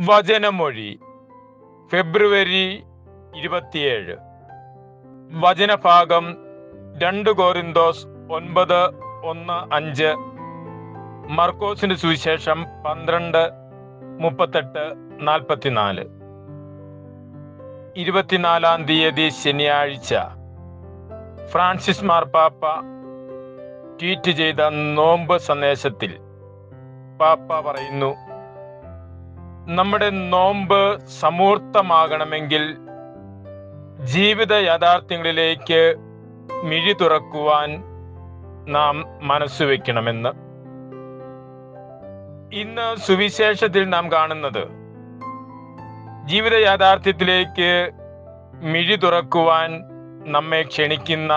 വചനമൊഴി. ഫെബ്രുവരി ഇരുപത്തിയേഴ്. വചനഭാഗം രണ്ട് കോറിന്തോസ് ഒൻപത് ഒന്ന് അഞ്ച്. മർക്കോസിന്റെ സുവിശേഷം പന്ത്രണ്ട് മുപ്പത്തെട്ട് നാൽപ്പത്തിനാല്. ഇരുപത്തിനാലാം തീയതി ശനിയാഴ്ച. ഫ്രാൻസിസ് മാർപ്പാപ്പ ട്വീറ്റ് ചെയ്ത നോമ്പ് സന്ദേശത്തിൽ പാപ്പ പറയുന്നു നമ്മുടെ നോമ്പ് സമൂർത്തമാകണമെങ്കിൽ ജീവിത യാഥാർത്ഥ്യങ്ങളിലേക്ക് മിഴി തുറക്കുവാൻ നാം മനസ്സ് വയ്ക്കണമെന്ന് ഇന്ന് സുവിശേഷത്തിൽ നാം കാണുന്നത് ജീവിത യാഥാർത്ഥ്യത്തിലേക്ക് മിഴി തുറക്കുവാൻ നമ്മെ ക്ഷണിക്കുന്ന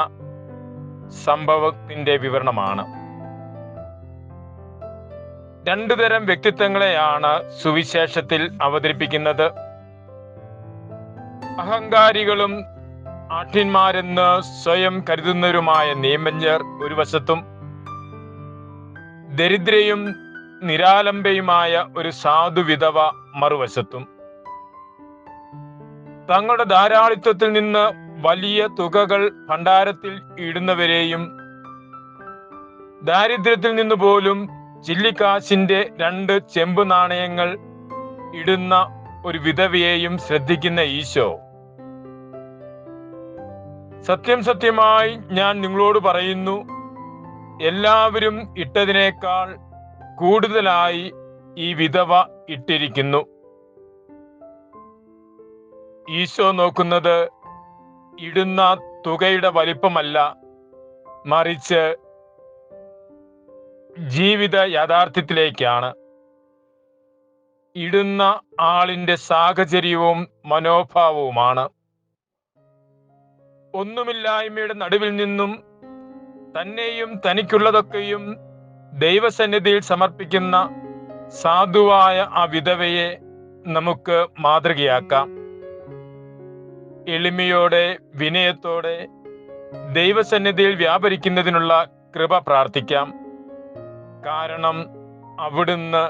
സംഭവത്തിന്റെ വിവരണമാണ്. രണ്ടു തരം വ്യക്തിത്വങ്ങളെയാണ് സുവിശേഷത്തിൽ അവതരിപ്പിക്കുന്നത്. അഹങ്കാരികളും ആഠ്യന്മാരെന്ന് സ്വയം കരുതുന്നവരുമായ നിയമജ്ഞർ ഒരു വശത്തും ദരിദ്രയും നിരാലംബയുമായ ഒരു സാധു വിധവ മറുവശത്തും. തങ്ങളുടെ ധാരാളിത്വത്തിൽ നിന്ന് വലിയ തുകകൾ ഭണ്ഡാരത്തിൽ ഇടുന്നവരെയും ദാരിദ്ര്യത്തിൽ നിന്ന് പോലും ചില്ലിക്കാശിന്റെ രണ്ട് ചെമ്പ് നാണയങ്ങൾ ഇടുന്ന ഒരു വിധവയെയും ശ്രദ്ധിക്കുന്ന ഈശോ. സത്യം സത്യമായി ഞാൻ നിങ്ങളോട് പറയുന്നു എല്ലാവരും ഇട്ടതിനേക്കാൾ കൂടുതലായി ഈ വിധവ ഇട്ടിരിക്കുന്നു. ഈശോ നോക്കുന്നത് ഇടുന്ന തുകയുടെ വലിപ്പമല്ല മറിച്ച് ജീവിത യാഥാർത്ഥ്യത്തിലേക്കാണ് ഇടുന്ന ആളിന്റെ സാഹചര്യവും മനോഭാവവുമാണ്. ഒന്നുമില്ലായ്മയുടെ നടുവിൽ നിന്നും തന്നെയും തനിക്കുള്ളതൊക്കെയും ദൈവസന്നിധിയിൽ സമർപ്പിക്കുന്ന സാധുവായ ആ വിധവയെ നമുക്ക് മാതൃകയാക്കാം. എളിമയോടെ വിനയത്തോടെ ദൈവസന്നിധിയിൽ വ്യാപരിക്കുന്നതിനുള്ള കൃപ പ്രാർത്ഥിക്കാം. കാരണം അവിടുന്ന്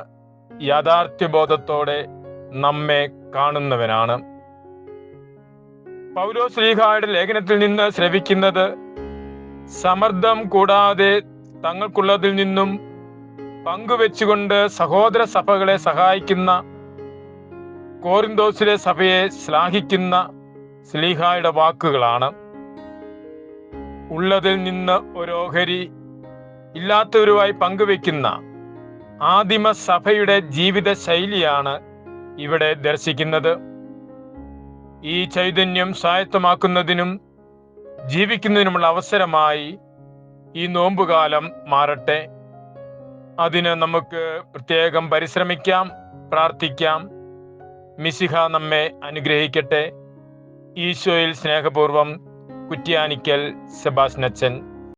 യാഥാർത്ഥ്യബോധത്തോടെ നമ്മെ കാണുന്നവനാണ്. പൗലോ ശ്രീഹായുടെ ലേഖനത്തിൽ നിന്ന് ശ്രവിക്കുന്നത് സമ്മർദ്ദം കൂടാതെ തങ്ങൾക്കുള്ളതിൽ നിന്നും പങ്കുവെച്ചുകൊണ്ട് സഹോദര സഭകളെ സഹായിക്കുന്ന കോറിന്തോസിലെ സഭയെ ശ്ലാഘിക്കുന്ന ശ്ലീഹായുടെ വാക്കുകളാണ്. ഉള്ളതിൽ നിന്ന് ഒരോഹരി ഇല്ലാത്തവരുമായി പങ്കുവെക്കുന്ന ആദിമ സഭയുടെ ജീവിത ശൈലിയാണ് ഇവിടെ ദർശിക്കുന്നത്. ഈ ചൈതന്യം സ്വായത്തമാക്കുന്നതിനും ജീവിക്കുന്നതിനുമുള്ള അവസരമായി ഈ നോമ്പുകാലം മാറട്ടെ. അതിന് നമുക്ക് പ്രത്യേകം പരിശ്രമിക്കാം പ്രാർത്ഥിക്കാം. മിസിഹ നമ്മെ അനുഗ്രഹിക്കട്ടെ. ഈശോയിൽ സ്നേഹപൂർവം കുറ്റ്യാനിക്കൽ സെബാസ്നച്ചൻ